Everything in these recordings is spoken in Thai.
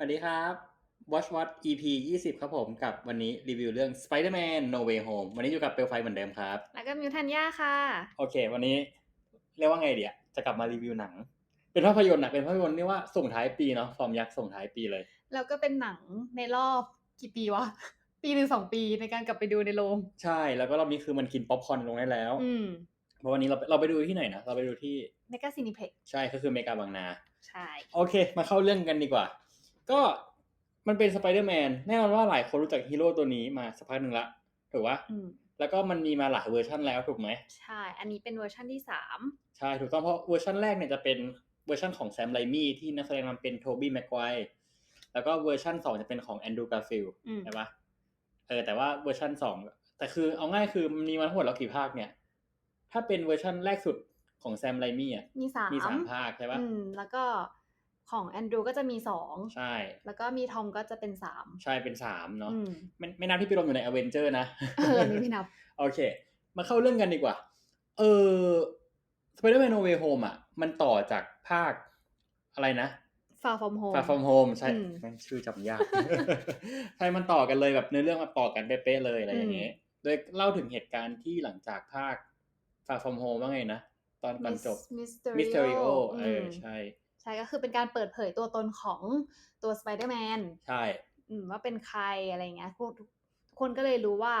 สวัสดีครับ Watch What EP 20 ครับผมกับวันนี้รีวิวเรื่อง Spider-Man No Way Home วันนี้อยู่กับเปลไฟเหมือนเดิมครับ แล้วก็มิวทันย่าค่ะ โอเค วันนี้เรียกว่าไงเดียจะกลับมารีวิวหนัง เป็นภาพยนตร์นะเป็นภาพยนตร์ที่ว่าส่งท้ายปีเนาะฟอร์มยักษ์ส่งท้ายปีเลย แล้วก็เป็นหนังในรอบกี่ปีวะ ปีหนึ่งสองปีในการกลับไปดูในโรงใช่แล้วก็รอบนี้คือมันกินป๊อปคอร์นลงได้แล้ว อืมเพราะวันนี้เราเราไปดูที่ไหนนะเราไปดูที่เมกาซีนิเพ็กใช่ก็คือเมกาบางนา ใช่ โอเค มาเข้าเรื่องกันดีกว่า ก็มันเป็นสไปเดอร์แมนแน่นอนว่าหลายคนรู้จักฮีโร่ตัวนี้มาสักพักหนึ่งละถูกปะอืมแล้วก็มันมีมาหลายเวอร์ชันแล้วถูกไหมใช่ อันนี้เป็นเวอร์ชั่นที่สามใช่ถูกต้องเพราะเวอร์ชันแรกเนี่ยจะเป็นเวอร์ชันของแซมไรมี่ที่นักแสดงนำเป็นโทบี้แม็กไกวร์แล้วก็เวอร์ชันสองจะเป็นของแอนดรูการ์ฟิลอืมใช่ปะเออแต่ว่าเวอร์ชันสองแต่คือเอาง่ายคือมันมีมาทั้งหมดแล้วกี่ภาคเนี่ย ถ้าเป็นเวอร์ชันแรกสุดของแซมไรมี่อะมีสามมีสามภาคใช่ปะอืมแล้วก็ ของแอนดรูก็จะมีสองใช่ แล้วก็มีทอมก็จะเป็นสามใช่เป็นสามเนาะอืมไม่ไม่นับที่ไปรวมอยู่ในอเวนเจอร์นะเอออันนี้ไม่นับ โอเค มาเข้าเรื่องกันดีกว่า เออ Spider-Man No Way Home อะ มันต่อจากภาคอะไรนะ Far From Home Far From Home ใช่อืมแม่งชื่อจำยากใช่มันต่อกันเลยแบบเนื้อเรื่องมาต่อกันเป๊ะๆเลยอะไรอย่างเงี้ยโดยเล่าถึงเหตุการณ์ที่หลังจากภาค Far From Home ว่าไงนะ ตอนตอนจบ Mysterio Mysterio เออมใช่ใช่ ก็คือเป็นการเปิดเผยตัวตนของตัว Spider-Man ใช่อืมว่าเป็นใครอะไรเงี้ยพวกทุกคนก็เลยรู้ว่า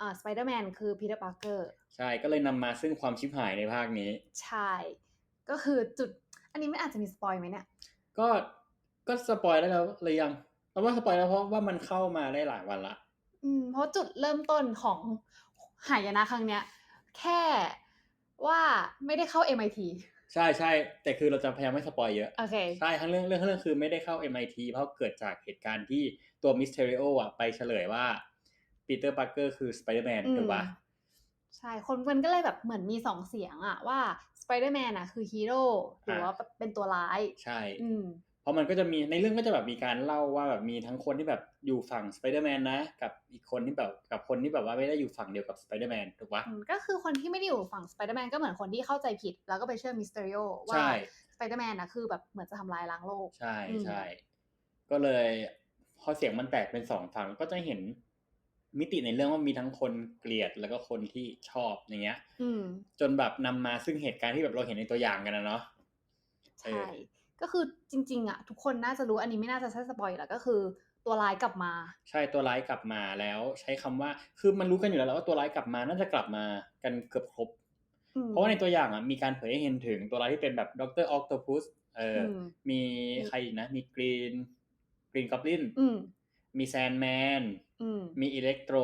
อ่าสไปเดอร์แมนคือพีเตอร์ปาร์เกอร์ใช่ก็เลยนำมาซึ่งความชิบหายในภาคนี้ ใช่ ก็คือจุด อันนี้ไม่อาจจะมีสปอยไหมเนี่ย ก็ก็สปอยได้แล้วเลยยังเราว่าสปอยแล้วเพราะว่ามันเข้ามาได้หลายวันละ อืม เพราะจุดเริ่มต้นของหายนะครั้งเนี้ย แค่ว่าไม่ได้เข้า MIT ใช่ใช่แต่คือเราจะพยายามไม่สปอยเยอะโอเคใช่ทั้งเรื่องเรื่องทั้งเรื่องคือไม่ได้เข้า MIT เพราะเกิดจากเหตุการณ์ที่ตัวมิสเทริโออะไปเฉลยว่าปีเตอร์ปาร์เกอร์คือสไปเดอร์แมนอืมถูกปะใช่ คนมันก็เลยแบบเหมือนมีสองเสียงอะว่าสไปเดอร์แมนอะคือฮีโร่หรือว่าเป็นตัวร้าย ใช่ อืม เพราะมันก็จะมีในเรื่องก็จะแบบมีการเล่าว่าแบบมีทั้งคนที่แบบอยู่ฝั่งสไปเดอร์แมนนะ กับอีกคนที่แบบกับคนที่แบบว่าไม่ได้อยู่ฝั่งเดียวกับสไปเดอร์แมนถูกปะอืมก็คือคนที่ไม่ได้อยู่ฝั่งสไปเดอร์แมนก็เหมือนคนที่เข้าใจผิด แล้วก็ไปเชื่อมิสเตอริโอว่าใช่สไปเดอร์แมนนะคือแบบเหมือนจะทำลายล้างโลก ใช่อืมใช่ก็เลยพอเสียงมันแตกเป็นสองฝั่งก็จะเห็นมิติในเรื่องว่ามีทั้งคนเกลียดแล้วก็คนที่ชอบอย่างเงี้ยอืมจนแบบนำมาซึ่งเหตุการณ์ที่แบบเราเห็นในตัวอย่างกันนะเนาะใช่ ก็คือจริง ๆ อะ ทุกคนน่าจะรู้อันนี้ไม่น่าจะใช่สปอยแล้วก็คือตัวร้ายกลับมา ใช่ตัวร้ายกลับมาแล้วใช้คำว่าคือมันรู้กันอยู่แล้วแหละว่าตัวร้ายกลับมาน่าจะกลับมากันเกือบครบอืมเพราะว่าในตัวอย่างอะมีการเผยให้เห็นถึงตัวร้ายที่เป็นแบบด็อกเตอร์ออคโตพุสเอออมมีใครอีกนะ มีกรีนกรีนกอบลินอืมมีแซนแมนอืมมีอิเล็กโตร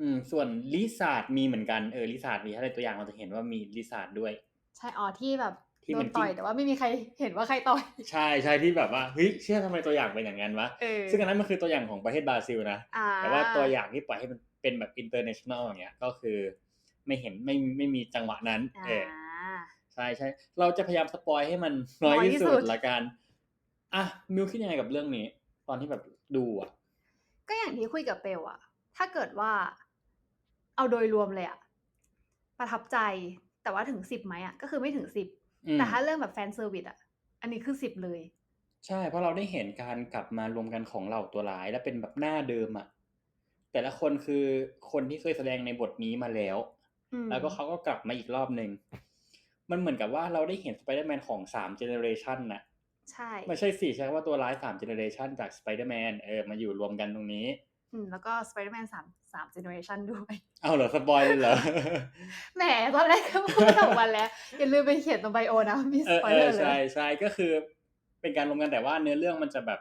อืมส่วนลิซาร์ดมีเหมือนกันเออลิซาร์ดมีถ้าในตัวอย่างเราจะเห็นว่ามีลิซาร์ดด้วย ใช่อ๋อที่แบบ ที่โดมันนต่อยจิ้มแต่ว่าไม่มีใครเห็นว่าใครต่อยใช่ใช่ที่แบบว่าเฮ้ยเชื่อทำไมตัวอย่างเป็นอย่างนั้นวะเออซึ่งอันนั้นมันคือตัวอย่างของประเทศบราซิลนะอ่าแต่ว่าตัวอย่างที่ปล่อยให้มันเป็นแบบ international อย่างเงี้ยก็คือ ไม่เห็นไม่ไม่มีจังหวะนั้นอ่าเออใช่ใช่เราจะพยายามสปอยให้มันน้อยน้อยที่ที่สุสุดดละกันอะมิวคิดยังไงกับเรื่องนี้ ตอนที่แบบดูอะ ก็อย่างที่คุยกับเปลอะถ้าเกิดว่า เอาโดยรวมเลยอะประทับใจแต่ว่าถึงสิบไหมอะก็คือไม่ถึงสิบอืม แต่ถ้าเรื่องแบบแฟนเซอร์วิสอะอันนี้คือสิบเลย ใช่ เพราะเราได้เห็นการกลับมารวมกันของเหล่าตัวร้ายและเป็นแบบหน้าเดิมอะ แต่ละคนคือคนที่เคยแสดงในบทนี้มาแล้วอืมแล้วก็เขาก็กลับมาอีกรอบหนึ่ง มันเหมือนกับว่าเราได้เห็นสไปเดอร์แมนของสามเจเนอเรชันน่ะ ใช่ ไม่ใช่สิใช้คำว่าตัวร้ายสามเจเนอเรชันจากสไปเดอร์แมนเออมาอยู่รวมกันตรงนี้ อืมแล้วก็สไปเดอร์แมนสามสามเจเนอเรชันด้วย เอาเหรอ สปอยเลยเหรอ แหมตอนแรกก็พูดสองวันแล้ว อย่าลืมไปเขียนตรงไบโอนะมีเอสอปอยเอเลออร์เลใช่ยใช่ก็คือเป็นการรวมกันแต่ว่าเนื้อเรื่องมันจะแบบ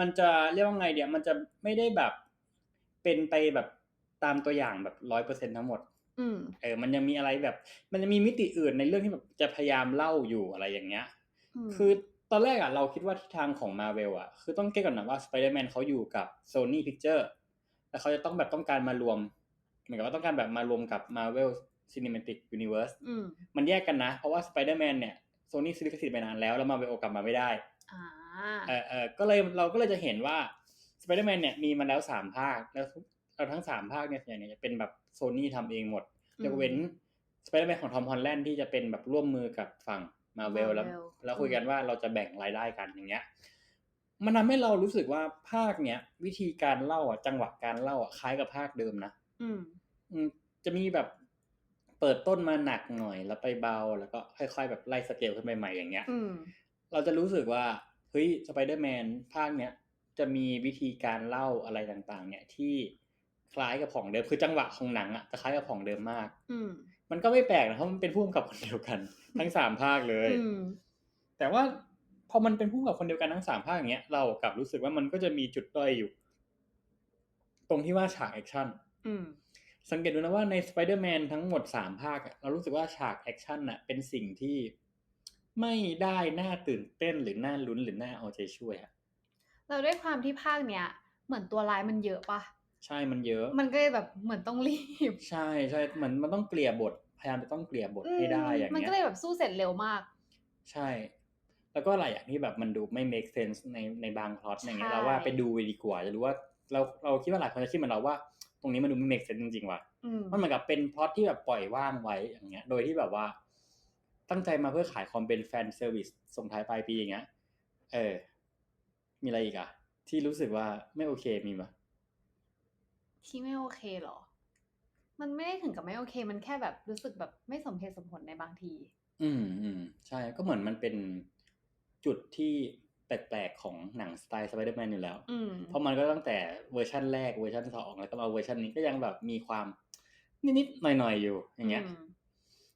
มันจะเรียกว่าไงเดียวมันจะไม่ได้แบบเป็นไปแบบตามตัวอย่างแบบร้อยเปอร์เซ็นทั้งหมดอืมเออ มันยังมีอะไรแบบ มันจะมีมิติอื่นในเรื่องที่แบบจะพยายามเล่าอยู่อะไรอย่างเงี้ยมคือ ตอนแรกอะเราคิดว่าทิศทางของมาเวลอะคือต้องเก็ตก่อนนะว่า Spider-Man เขาอยู่กับ Sony Picture แล้วเขาจะต้องแบบต้องการมารวมเหมือนกับว่าต้องการแบบมารวมกับ Marvel Cinematic Universe อืมมันแยกกันนะ เพราะว่า Spider-Man เนี่ย Sony ซื้อลิขสิทธิ์ไปนานแล้ว แล้วมาเวลกลับมาไม่ได้อ่าเออเออก็เลยเราก็เลยจะเห็นว่า Spider-Man เนี่ยมีมาแล้วสามภาค แล้วทุกเอาทั้งสามภาคเนี่ยส่วนใหญ่เนี่ยจะเป็นแบบโซนี่ทำเองหมดอืมยกเว้น Spider-Man ของทอมฮอลแลนด์ที่จะเป็นแบบร่วมมือกับฝั่ง มาเวลแล้ว Marvel แล้วคุยกันว่าเราจะแบ่งรายได้กันอย่างเงี้ย มันทำให้เรารู้สึกว่าภาคเนี้ยวิธีการเล่าอะจังหวะการเล่าอะคล้ายกับภาคเดิมนะอืมอืมจะมีแบบเปิดต้นมาหนักหน่อยแล้วไปเบา แล้วก็ค่อยๆแบบไล่สเกลขึ้นไปใหม่อย่างเงี้ยอืมเราจะรู้สึกว่าเฮ้ยสไปเดอร์แมนภาคเนี้ยจะมีวิธีการเล่าอะไรต่างๆ เนี่ยที่คล้ายกับของเดิมคือจังหวะของหนังอะจะคล้ายกับของเดิมมาก อืมมันก็ไม่แปลกนะเพราะมันเป็นผู้กำกับคนเดียวกัน ทั้งสามภาคเลยอืมแต่ว่าพอมันเป็นผู้กำกับคนเดียวกันทั้งสามภาคอย่างเงี้ยเรากลับรู้สึกว่ามันก็จะมีจุดด้อยอยู่ ตรงที่ว่าฉากแอคชั่นอืมสังเกตดูนะว่าใน Spider-Man ทั้งหมดสามภาคอะเรารู้สึกว่าฉากแอคชั่นน่ะเป็นสิ่งที่ไม่ได้น่าตื่นเต้นหรือน่าลุ้นหรือน่าเอาใจช่วยอะเราด้วยความที่ภาคเนี้ย เหมือนตัวร้ายมันเยอะปะใช่มันเยอะ มันก็เลยแบบเหมือนต้องรีบ ใช่ใช่มันมันต้องเกลี่ยบท พยายามจะต้องเกลี่ยบทให้ได้อย่างมันเงี้ก็ยเลยแบบสู้เสร็จเร็วมาก ใช่ แล้วก็หลายอย่างที่แบบมันดูไม่ make sense ในในบางพล็อตอย่างเงี้ยใช่เราว่าไปดูดีกว่าจะรู้ว่าเราเราคิดว่าหลายคนจะคิดเหมือนเราว่าตรงนี้มันดูไม่ make sense จริงๆว่ะอืมมันเหมือนกับเป็นพล็อตที่แบบปล่อยว่างไว้อย่างเงี้ย โดยที่แบบว่า ตั้งใจมาเพื่อขายความเป็นแฟนเซอร์วิสส่งท้ายปลายปีอย่างเงี้ยเออ มีอะไรอีกอะที่รู้สึกว่าไม่โอเคมีปะที่ไม่โอเคเหรอ มันไม่ได้ถึงกับไม่โอเค มันแค่แบบรู้สึกแบบไม่สมเหตุสมผลในบางที อืมอืมใช่ก็เหมือนมันเป็นจุดที่แปลกๆของหนังสไตล์สไปเดอร์แมนอยู่แล้วอืมเพราะมันก็ตั้งแต่เวอร์ชันแรกเวอร์ชันสองแล้วก็มาเวอร์ชันนี้ก็ยังแบบมีความนิดๆหน่อยๆอยู่ อย่างเงี้ยม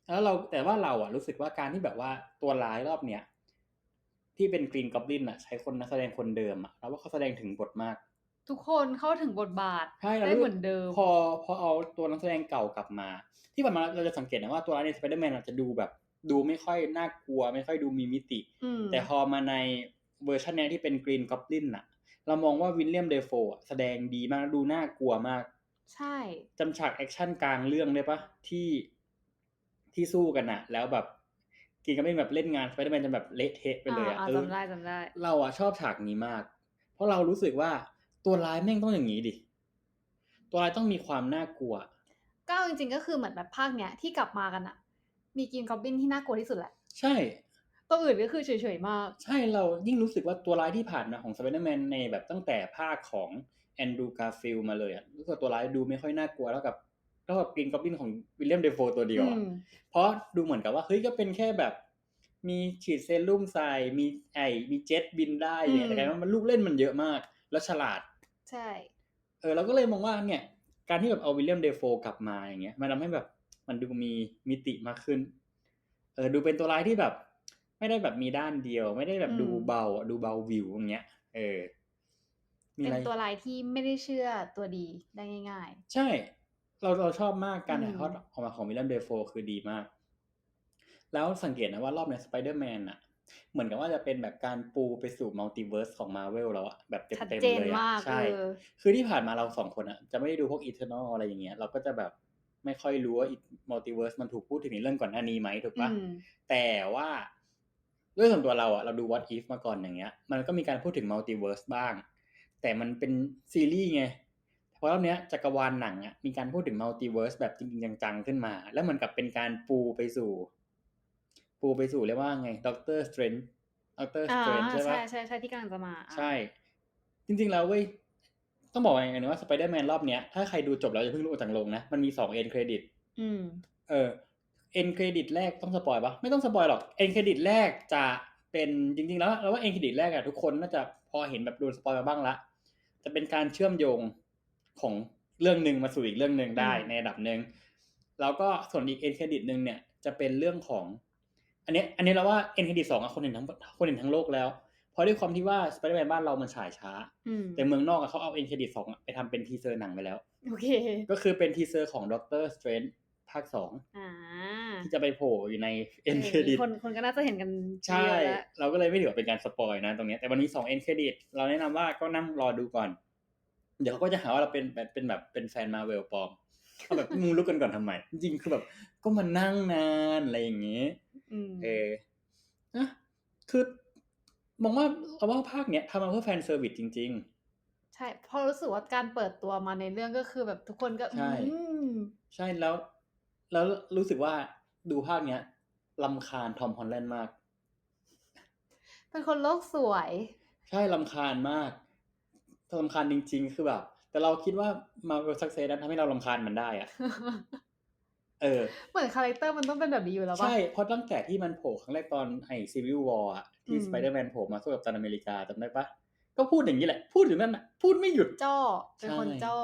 แล้วเราแต่ว่าเราอะรู้สึกว่าการที่แบบว่าตัวร้ายรอบเนี้ยที่เป็นกรีนกอบลินอะใช้คนนักแสดงคนเดิมอะแล้วว่าเขาแสดงถึงบทมาก ทุกคนเข้าถึงบทบาทใช่เราได้รู้เหมือนเดิม พอพอเอาตัวนักแสดงเก่ากลับมา ที่ผ่านมาเราจะสังเกตนะว่าตัวร้ายในสไปเดอร์แมนอาจจะดูแบบ ดูไม่ค่อยน่ากลัว ไม่ค่อยดูมีมิติอืมแต่พอมาในเวอร์ชันเนี้ยที่เป็นกรีนกอบลินอะเรามองว่าวิลเลียมเดโฟอะแสดงดีมากดูน่ากลัวมาก ใช่จำฉากแอคชั่นกลางเรื่องได้ปะที่ที่สู้กันอะแล้วแบบกินก็ไม่แบบเล่นงานสไปเดอร์แมนจนแบบเละเทะไปเลยอะอ่าเออจำได้จำได้ เราอะชอบฉากนี้มาก เพราะเรารู้สึกว่า ตัวร้ายแม่งต้องอย่างนี้ดิ ตัวร้ายต้องมีความน่ากลัว ก็เอาจริงๆก็คือเหมือนแบบภาคเนี้ยที่กลับมากันอะมีกินกอบบินที่น่ากลัวที่สุดแหละ ใช่ ตัวอื่นก็คือเฉยๆมาก ใช่เรายิ่งรู้สึกว่าตัวร้ายที่ผ่านมาของสไปเดอร์แมนในแบบตั้งแต่ภาคของแอนดรูการ์ฟิลมาเลยอะรู้สึกว่าตัวร้ายดูไม่ค่อยน่ากลัวแล้วกับแล้วกับกรีนกอบลินของวิลเลียมเดโฟตัวเดียวอะอืมเพราะดูเหมือนกับว่าเฮ้ยก็เป็นแค่แบบมีฉีดเซรุ่มใส่มีไอมีเจ็ตบินได้อย่างเงี้ยอืมแต่กลายว่ามันลูกเล่นมันเยอะมาก แล้วฉลาด ใช่ เออเราก็เลยมองว่าเนี่ย การที่แบบเอาวิลเลียมเดโฟกลับมาอย่างเงี้ยมันทำให้แบบมันดูมีมิติมากขึ้น เออดูเป็นตัวร้ายที่แบบ ไม่ได้แบบมีด้านเดียว ไม่ได้แบบดูเบาอะดูเบาวิวอย่างเงี้ย เออมีเป็อะไรนตัวลายที่ไม่ได้เชื่อตัวดีได้ง่ายใช่ เราเราชอบมากการอืมถ่ายทอดออกมาของวิลเลียมเดโฟคือดีมาก แล้วสังเกตนะว่ารอบในสไปเดอร์แมนอะ เหมือนกับว่าจะเป็นแบบการปูไปสู่มัลติเวิร์สของมาเวลแล้วอะแบบๆชัดเต็มเจๆนเลยอะมากใช่ เออ คือที่ผ่านมาเราสองคนอะจะไม่ได้ดูพวกอีเทอร์นอลอะไรอย่างเงี้ย เราก็จะแบบไม่ค่อยรู้ว่ามัลติเวิร์สมันถูกพูดถึงในเรื่องก่อนหน้านี้ไหมถูกปะ อืม แต่ว่าด้วยส่วนตัวเราอะเราดู What If มาก่อนอย่างเงี้ย มันก็มีการพูดถึงมัลติเวิร์สบ้าง แต่มันเป็นซีรีส์ไงเพราะรอบเนี้ยจักรวาลหนังอะมีการพูดถึงมัลติเวิร์สแบบจริงๆจังๆขึ้นมา แล้วเหมือนกับเป็นการปูไปสู่ ปูไปสู่เรียกว่าไงด็อกเตอร์สเตรนด็อกเตอร์สอ่าเตรนใช่ใช่ปะใช่ใช่ที่กำลังจะมาอะใช่ จริง ๆ แล้วเว้ยต้องบอกอย่างหนึงว่าสไปเดอร์แมนรอบเนี้ยถ้าใครดูจบแล้วอย่าเพิ่งรู้ออกจากโรงนะ มันมีสองเอ็นเครดิตอืมเออเอ็นเครดิตแรกต้องสปอยปะไม่ต้องสปอยหรอกเอ็นเครดิตแรกจะเป็นจริง ๆ แล้วเราว่าเอ็นเครดิตแรกอะทุกคนน่าจะพอเห็นแบบโดนสปอยมาบ้างละจะเป็นการเชื่อมโยงของเรื่องหนึ่งมาสู่อีกเรื่องหนึ่งได้อืมในระดับหนึ่งแล้วก็ส่วนอีกเอ็นเครดิตหนึ่งเนี่ยจะเป็นเรื่องของ อันเนี้ยอันนี้เราว่าเอ็นเครดิตสองอะคนเห็นทั้งคนเห็นทั้งโลกแล้ว เพราะด้วยความที่ว่าสไปเดอร์แมนบ้านเรามันฉายช้าอืมแต่เมืองนอกอะเขาเอาเอ็นเครดิตสองไปทำเป็นทีเซอร์หนังไปแล้วโอเคก็คือเป็นทีเซอร์ของด็อกเตอร์สเตรนภาคสองอ่าที่จะไปโผล่อยู่ในเอ็นเครดิตคนคนก็น่าจะเห็นกันใช่เยอะแล้วเราก็เลยไม่ถือว่าเป็นการสปอยนะตรงเนี้ยแต่วันนี้สองเอ็นเครดิตเราแนะนำว่าก็นั่งรอดูก่อน เดี๋ยวเขาก็จะหาว่าเราเป็นแบบเป็นแบบเป็นแฟนมาเวลปลอมเขาแบบมึงรู้กันก่อนทำไม จริงๆคือแบบ ก็มานั่งนานอะไรอย่างเงี้ยอืม เออนะคือมองว่าเราว่าภาคเนี้ยทำมาเพื่อแฟนเซอร์วิสจริงใช่เพราะรู้สึกว่าการเปิดตัวมาในเรื่องก็คือแบบทุกคนก็ใช่อืมๆใช่แล้ว แล้วรู้สึกว่าดูภาคเนี้ยลำคาญทอมฮอลแลนด์มาก เป็นคนโลกสวย ใช่ลำคาญมากลำคาญจริง ๆ คือแบบ แต่เราคิดว่ามาเวลสักเซสนั้นทำให้เราลำคาญมันได้อะ เออเหมือนคาแรคเตอร์มันต้องเป็นแบบนี้อยู่แล้วปะใช่ เพราะตั้งแต่ที่มันโผล่ครั้งแรกตอนไอ้ซีวิลวอร์อะที่อืมสไปเดอร์แมนโผล่มาสู้กับตันอเมริกาจำได้ปะก็พูดอย่างนี้แหละ พูดอยู่นั่นน่ะ พูดไม่หยุดจ้อเป็นคนใช่จ้อ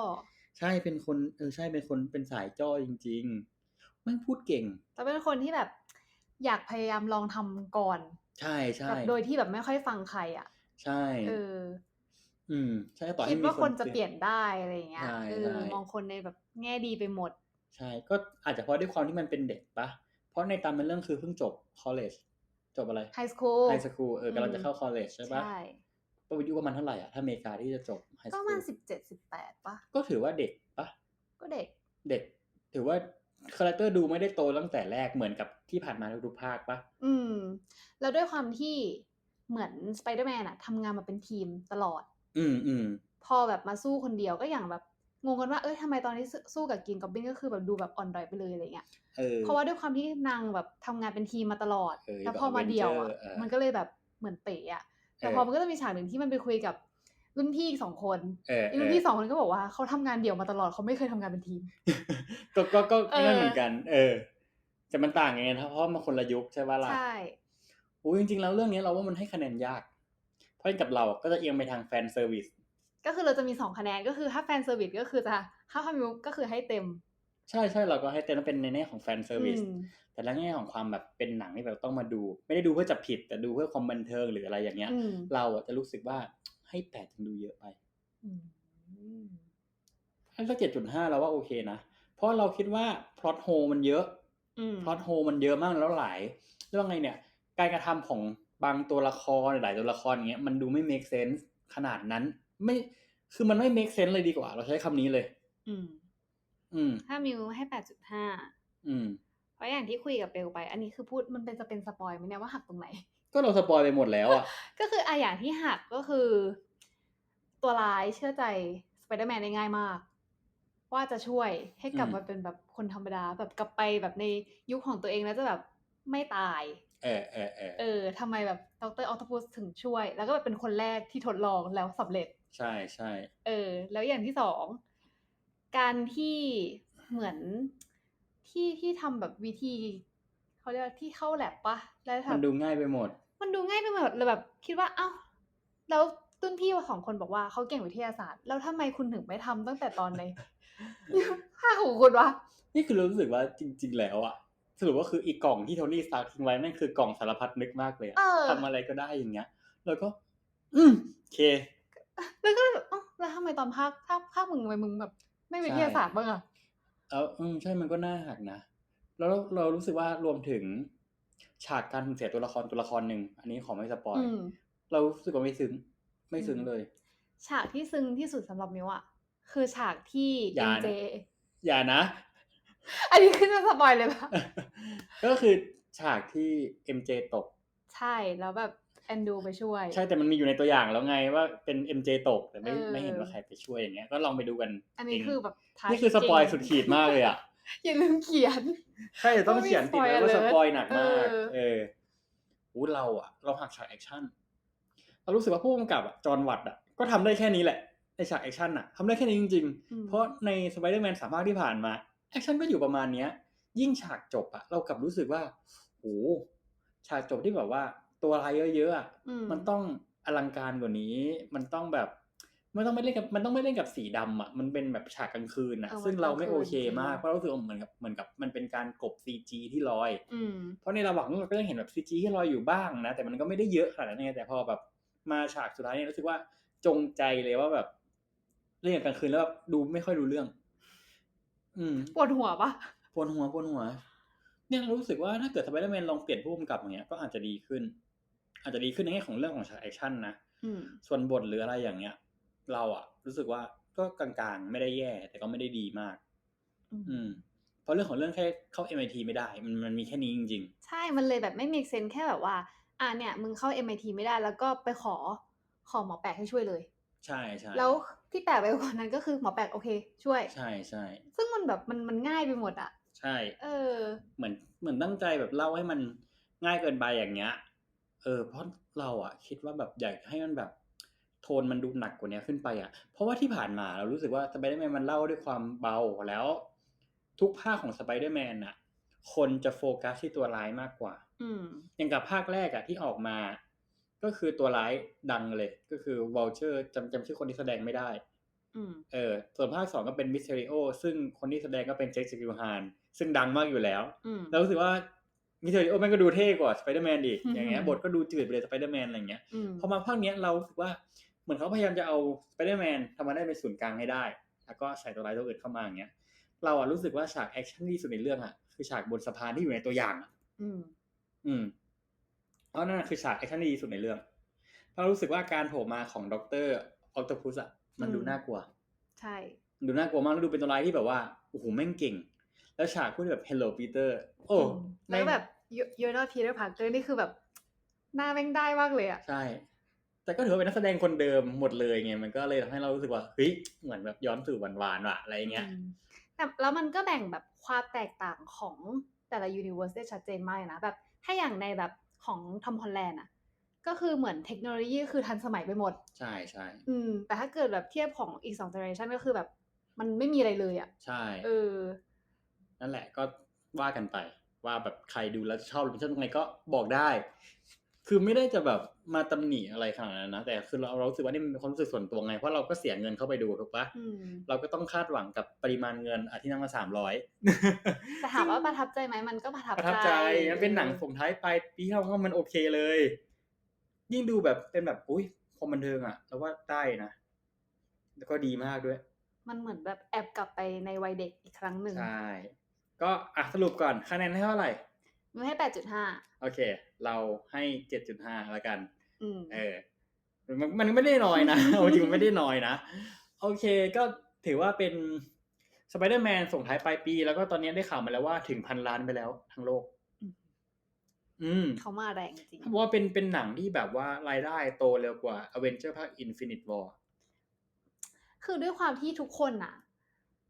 ใช่เป็นคนเออใช่เป็นคนเป็นสายจ้อจริงๆไม่งพูดเก่ง แต่เป็นคนที่แบบ อยากพยายามลองทำก่อน ใช่ใช่แบบโดยที่แบบไม่ค่อยฟังใครอะ ใช่เอออืมใช่ต่อคิให้ดมีว่าคคนนจะเปลี่ยนได้อะไรอย่างเงี้ยใช่เอใช่อมองคนในแบบแง่ดีไปหมด ใช่ ก็อาจจะเพราะด้วยความที่มันเป็นเด็กปะ เพราะในตามมันเรื่องคือเพิ่งจบ college จบอะไรไฮสคูลไฮสคูลเออกำลังจะเข้า college ใช่ปะใช่อายุประมาณเท่าไหร่อะ ถ้าอเมริกาที่จะจบไฮสก็คูประมาณลสิบเจ็ดสิบแปดปะ ก็ถือว่าเด็กปะ ก็เด็ก เด็ก ถือว่าคาแรคเตอร์ดูไม่ได้โตตั้งแต่แรกเหมือนกับที่ผ่านมาทุกๆภาคปะ อืม แล้วด้วยความที่เหมือนสไปเดอร์แมนอะทำงานมาเป็นทีมตลอด อืมอืมพอแบบมาสู้คนเดียวก็อย่างแบบ งงกันว่าเอ้ยทำไมตอนที่สู้สู้กับกินกับบินก็คือแบบดูแบบอ่อนดอยไปเลยอะไรเงี้ยเออเพราะว่าด้วยความที่นางแบบทำงานเป็นทีมมาตลอดเออแล้วแบบพอมาเดี่ยวอะ Avenger เออมันก็เลยแบบเหมือนเป๋อะแต่เออพอมันก็จะมีฉากหนึ่งที่มันไปคุยกับรุ่นพี่อีกสองคนเออไอ้รุ่นพี่สองคนก็บอกว่าเขาทำงานเดี่ยวมาตลอดเขาไม่เคยทำงานเป็นทีม ก็ก็ก็เออนั่นเหมือนกัน เออแต่มันต่างไงนะเพราะมันคนละยุคใช่ปะล่ะใช่โอ้ยจริงๆแล้วเรื่องนี้เราว่ามันให้คะแนนยาก เพราะกับเราก็จะเอียงไปทางแฟนเซอร์วิส ก็คือเราจะมีสองคะแนนก็คือถ้าแฟนเซอร์วิสก็คือจะถ้าคามิวก็คือให้เต็ม ใช่ใช่เราก็ให้เต็มว่าเป็นในแง่ของแฟนเซอร์วิสอืมแต่ในแง่ของความแบบเป็นหนังที่แบบต้องมาดู ไม่ได้ดูเพื่อจับผิด แต่ดูเพื่อความบันเทิงหรืออะไรอย่างเงี้ยอืมเราอะจะรู้สึกว่าให้แปดถึงดูเยอะไปอืมถ้าสักเจ็ดจุดห้าเราว่าโอเคนะเพราะเราคิดว่าพล็อตโฮมันเยอะอืมพล็อตโฮมันเยอะมากแล้วหลายเรื่องไงเนี่ย การกระทำของบางตัวละครหลายตัวละครอย่างเงี้ยมันดูไม่ make sense ขนาดนั้น ไม่ คือมันไม่ make sense เลยดีกว่า เราใช้คำนี้เลย อืม อืม ถ้ามิวให้แปดจุดห้า อืม เพราะอย่างที่คุยกับเบลไป อันนี้คือพูดมันเป็นจะเป็นสปอยไหมเนี่ยว่าหักตรงไหน ก็เราสปอยไปหมดแล้วอะ ก็คืออะอย่างที่หักก็คือ ตัวร้ายเชื่อใจสไปเดอร์แมนได้ง่ายมาก ว่าจะช่วยให้กลับอืมมาเป็นแบบคนธรรมดา แบบกลับไปแบบในยุคของตัวเองแล้วจะแบบไม่ตาย เออเออเออเออทำไมแบบดรออ t ต p พุสถึงช่วย แล้วก็แบบเป็นคนแรกที่ทดลองแล้วสำเร็จ ใช่ใช่เออ แล้วอย่างที่สอง การที่เหมือนที่ที่ทำแบบวิธีเขาเรียกว่าที่เข้าแลบปะแล้วมันทำดูง่ายไปหมด มันดูง่ายไปหมดเลยแบบคิดว่า เอ้าแล้วตุ้นพี่สองคนบอกว่าเขาเก่งวิทยาศาสตร์ แล้วทำไมคุณถึงไม่ทำตั้งแต่ตอนในภาคของคุณวะ นี่คือรู้สึกว่าจริง ๆ แล้วอะสรุปว่าคืออีกกล่องที่โทนี่สตาร์ทิ้งไว้นั่นคือกล่องสารพัดนึกมากเลยอะเออทำอะไรก็ได้อย่างเงี้ย แล้วก็ อืมโอเค แล้วก็เลยแบบเอ้าแล้วทำไมตอนภาคภาคภาคมึงทำไมมึงแบบ ไม่วิทยาศาสตร์บ้างอะเอาอืมใช่มันก็น่าหักนะแล้วเรารู้สึกว่ารวมถึง ฉากการสูญเสียตัวละครตัวละครหนึ่งอันนี้ขอไม่สปอยอืม เรารู้สึกว่าไม่ซึ้งไม่ซึ้งเลย ฉากที่ซึ้งที่สุดสำหรับมิวอะคือฉากที่อย่าเอ็นะ เจ อย่านะ อันนี้ขึ้นมาสปอยเลยปะก็คือฉากที่ MJ ตก ใช่แล้วแบบ แอนดูไปช่วย ใช่แต่มันมีอยู่ในตัวอย่างแล้วไงว่าเป็น MJ ตกแต่ไม่เออ ไม่เห็นว่าใครไปช่วยอย่างเงี้ยก็ลองไปดูกันอันนี้เงคือแบบทัชนี่คือสปอยจริงสุดขีดมากเลยอะอย่าลืมเขียน ใช่ต้องเขียนติดไว้ว่าต้องมีส spoiler ปอยหนักมาก เออ เอออู้เราอะ เราหักฉากแอคชั่นเรารู้สึกว่าผู้กำกับอะจอห์นวัตอะก็ทำได้แค่นี้แหละในฉากแอคชั่นอะทำได้แค่นี้จริงอืมๆเพราะในสไปเดอร์แมนสามภาคที่ผ่านมา แอคชั่นก็อยู่ประมาณเนี้ย ยิ่งฉากจบอะเรากลับรู้สึกว่าโหฉากจบที่แบบว่า ตัวอะไรายเยอะๆอะอืมันต้องอลังการกว่านี้ มันต้องแบบไม่ต้องไม่เล่นกับมันต้องไม่เล่นกับสีดำอะมันเป็นแบบฉากกลางคืนนะออซึ่งเราไม่นโอเคจริงมากเพราะรู้สึกว่าเหมือนกับเหมือนกับมันเป็นการกลบซีจีที่ลอยอืมเพราะในระหว่างนั้นเราก็ยังเห็นแบบซีจีที่ลอยอยู่บ้างนะแต่มันก็ไม่ได้เยอะขนาดนั้นไงแต่พอแบบมาฉากสุดท้ายเนี่ยรู้สึกว่าจงใจเลยว่าแบบเล่นกับกลางคืนแล้วแบบดูไม่ค่อยรู้เรื่อง อืมปวดหัวปะปวดหัวปวดหัว เนี่ยรู้สึกว่าถ้าเกิดสไปเดอร์แมนลองเปลี่ยนผู้กำกับอย่างเงี้ยก็อาจจะดีขึ้น อาจจะดีขึ้นในแง่ของเรื่องของฉากแอคชั่นนะอืมส่วนบทหรืออะไรอย่างเงี้ย เราอะรู้สึกว่าก็กลางๆ ไม่ได้แย่ แต่ก็ไม่ได้ดีมาก อืมเพราะเรื่องของเรื่องแค่เข้า MIT ไม่ได้ มันมันมีแค่นี้จริงใช่มันเลยแบบไม่มีเซนแค่แบบว่า อ่าเนี่ย มึงเข้า MIT ไม่ได้แล้วก็ไปขอขอหมอแปลกให้ช่วยเลยๆใช่ใช่แล้วที่แปลกไปกว่านั้นก็คือหมอแปลกโอเค ช่วย ใช่ใช่ซึ่งมันแบบมันมันง่ายไปหมดอะใช่ เออ เหมือนเหมือนตั้งใจแบบเล่าให้มันง่ายเกินไปอย่างเงี้ย เออเพราะเราอะคิดว่าแบบอยากให้มันแบบโทนมันดูหนักกว่านี้ขึ้นไปอะเพราะว่าที่ผ่านมาเรารู้สึกว่าสไปเดอร์แมนมันเล่าด้วยความเบาแล้ว ทุกภาคของสไปเดอร์แมนอะคนจะโฟกัสที่ตัวร้ายมากกว่า อืมอย่างกับภาคแรกอะที่ออกมา ก็คือตัวร้ายดังเลย ก็คือวอลเชอร์จำจำชื่อคนที่แสดงไม่ได้อืมเออ ส่วนภาคสองก็เป็นมิสเทริโอซึ่งคนที่แสดงก็เป็นเจคซิกิลฮานซึ่งดังมากอยู่แล้วอืมเรารู้สึกว่า มิสเทริโอแม่งก็ดูเท่กว่าสไปเดอร์แมนดิอืมอย่างเงี้ยบทก็ดูจืดไปเลยสไปเดอร์แมนอะไรเงี้ยอืมพอมาภาคเนี้ยเรารู้สึกว่าเหมือนเขาพยายามจะเอาสไปเดอร์แมนทำมาได้เป็นศูนย์กลางให้ได้ แล้วก็ใส่ตัวร้ายตัวอื่นเข้ามาอย่างเงี้ยเราอะรู้สึกว่าฉากแอคชั่นที่สุดในเรื่องอะคือฉากบนสะพานที่อยู่ในตัวอย่างอะอืม อืมเพราะนั่นคือฉากแอคชั่นที่ดีที่สุดในเรื่องเพราะรู้สึกว่าการโผล่มาของด็อกเตอร์ออคโตพุสอะมันดูอืมน่ากลัว ใช่มันดูน่ากลัวมากแล้วดูเป็นตัวร้ายที่แบบว่าโอ้โหแม่งเก่ง แล้วฉากพูดแบบ hello Peter โอ้อืมแล้วก็แบบยูนอพีเตอร์พาร์เกอร์นี่คือแบบ หน้าแม่งได้มากเลยอะ ใช่ แต่ก็ถือว่าเป็นนักแสดงคนเดิมหมดเลยไงมันก็เลยทำให้เรารู้สึกว่าเฮ้ยเหมือนแบบย้อนสู่หวานๆว่ะอะไรเงี้ยอืมแต่แล้วมันก็แบ่งแบบความแตกต่างของแต่ละยูนิเวอร์สได้ชัดเจนมากเลยนะแบบถ้าอย่างในแบบของทอมฮอลแลนด์อะก็คือเหมือนเทคโนโลยีคือทันสมัยไปหมด ใช่ใช่อืม แต่ถ้าเกิดแบบเทียบของอีกสองเจเนอเรชันก็คือแบบ มันไม่มีอะไรเลยอะ ใช่ เออ นั่นแหละก็ว่ากันไปว่าแบบใครดูแล้วชอบหรือไม่ชอบตรงไหนก็บอกได้ คือไม่ได้จะแบบมาตำหนิอะไรขนาดนั้นนะแต่คือเราเรารู้สึกว่านี่มันเป็นความรู้สึกส่วนตัวไงเพราะเราก็เสียเงินเข้าไปดูถูกปะอืมเราก็ต้องคาดหวังกับปริมาณเงินอาที่นั่งละสามร้อยแต่ถามว่าประทับใจไหมมันก็ประทับประทับใจมันเป็นหนังออส่งท้ายปลายปีที่เราว่ามันโอเคเลย ยิ่งดูแบบเป็นแบบอุ้ยคอมบันเทิงอะแล้วว่าได้นะแล้วก็ดีมากด้วย มันเหมือนแบบแอบกลับไปในวัยเด็กอีกครั้งหนึ่งใช่ ก็อะสรุปก่อนคะแนนให้เท่าไหร่มันให้แปดจุดห้าโอเค เราให้เจ็ดจุดห้าแล้วกันอืม เออมันมันไม่ได้น้อยนะ เอาจริงมันไม่ได้น้อยนะ โอเคก็ถือว่าเป็นสไปเดอร์แมนส่งท้ายปลายปี แล้วก็ตอนนี้ได้ข่าวมาแล้วว่าถึงพันล้านไปแล้วทั้งโลก อืม อืม เขามาแรงจริงเพราะว่าเป็นเป็นหนังที่แบบว่ารายได้โตเร็วกว่า a v e n g e r ภาค Infinite War คือด้วยความที่ทุกคนอะ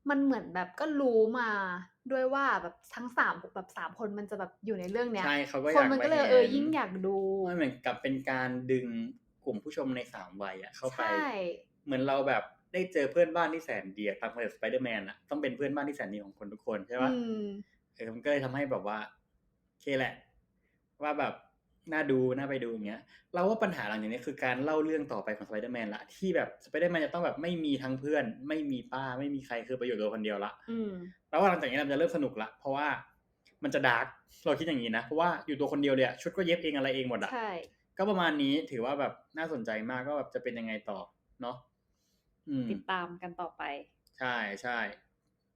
มันเหมือนแบบก็รู้มา ด้วยว่าแบบทั้งสามแบบสามคนมันจะแบบอยู่ในเรื่องเนี้ยใช่เขาก็อคนยากมันก็เลยไปห็เออยิ่งอยากดูมันเหมือนกับเป็นการดึงกลุ่มผู้ชมในสามวัยอะเข้าไปใช่เหมือนเราแบบได้เจอเพื่อนบ้านที่แสนดีอะตามคอนเซ็ปต์สไปเดอร์แมนอะต้องเป็นเพื่อนบ้านที่แสนดีของคนทุกคนใช่ปะอืมเออมันก็เลยทำให้แบบว่าโอเคแหละ ว่าแบบน่าดูน่าไปดูอย่างเงี้ย เราว่าปัญหาหลังจากนี้คือการเล่าเรื่องต่อไปของสไปเดอร์แมนละที่แบบสไปเดอร์แมนจะต้องแบบไม่มีทั้งเพื่อน ไม่มีป้าไม่มีใครคือไปอยู่ตัวคนเดียวละอืม แล้วว่าหลังจากนี้เราจะเริ่มสนุกละเพราะว่ามันจะดาร์กเราคิดอย่างนี้นะ เพราะว่าอยู่ตัวคนเดียวเลยอะชุดก็เย็บเองอะไรเองหมดอะใช่ก็ประมาณนี้ถือว่าแบบน่าสนใจมากก็แบบจะเป็นยังไงต่อเนาะอืมติดตามกันต่อไป ใช่ใช่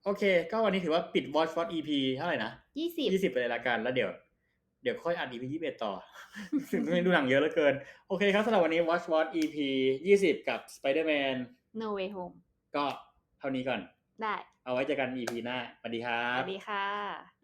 โอเค ก็วันนี้ถือว่าปิด Watch What EP เท่าไหร่นะยี่สิบยี่สิบไปเลยละกัน แล้วเดี๋ยวเดี๋ยวค่อยอัด EP ยี่สิบเอ็ดต่อถึงไม่ดูหนังเยอะเหลือเกิน โอเคครับสำหรับวันนี้ Watch What EP ยี่สิบกับ Spider-Man No Way Home ก็เท่านี้ก่อน ได้เอาไว้เจอกัน EP หน้าสวัสดีครัสบวัสดีค่ะ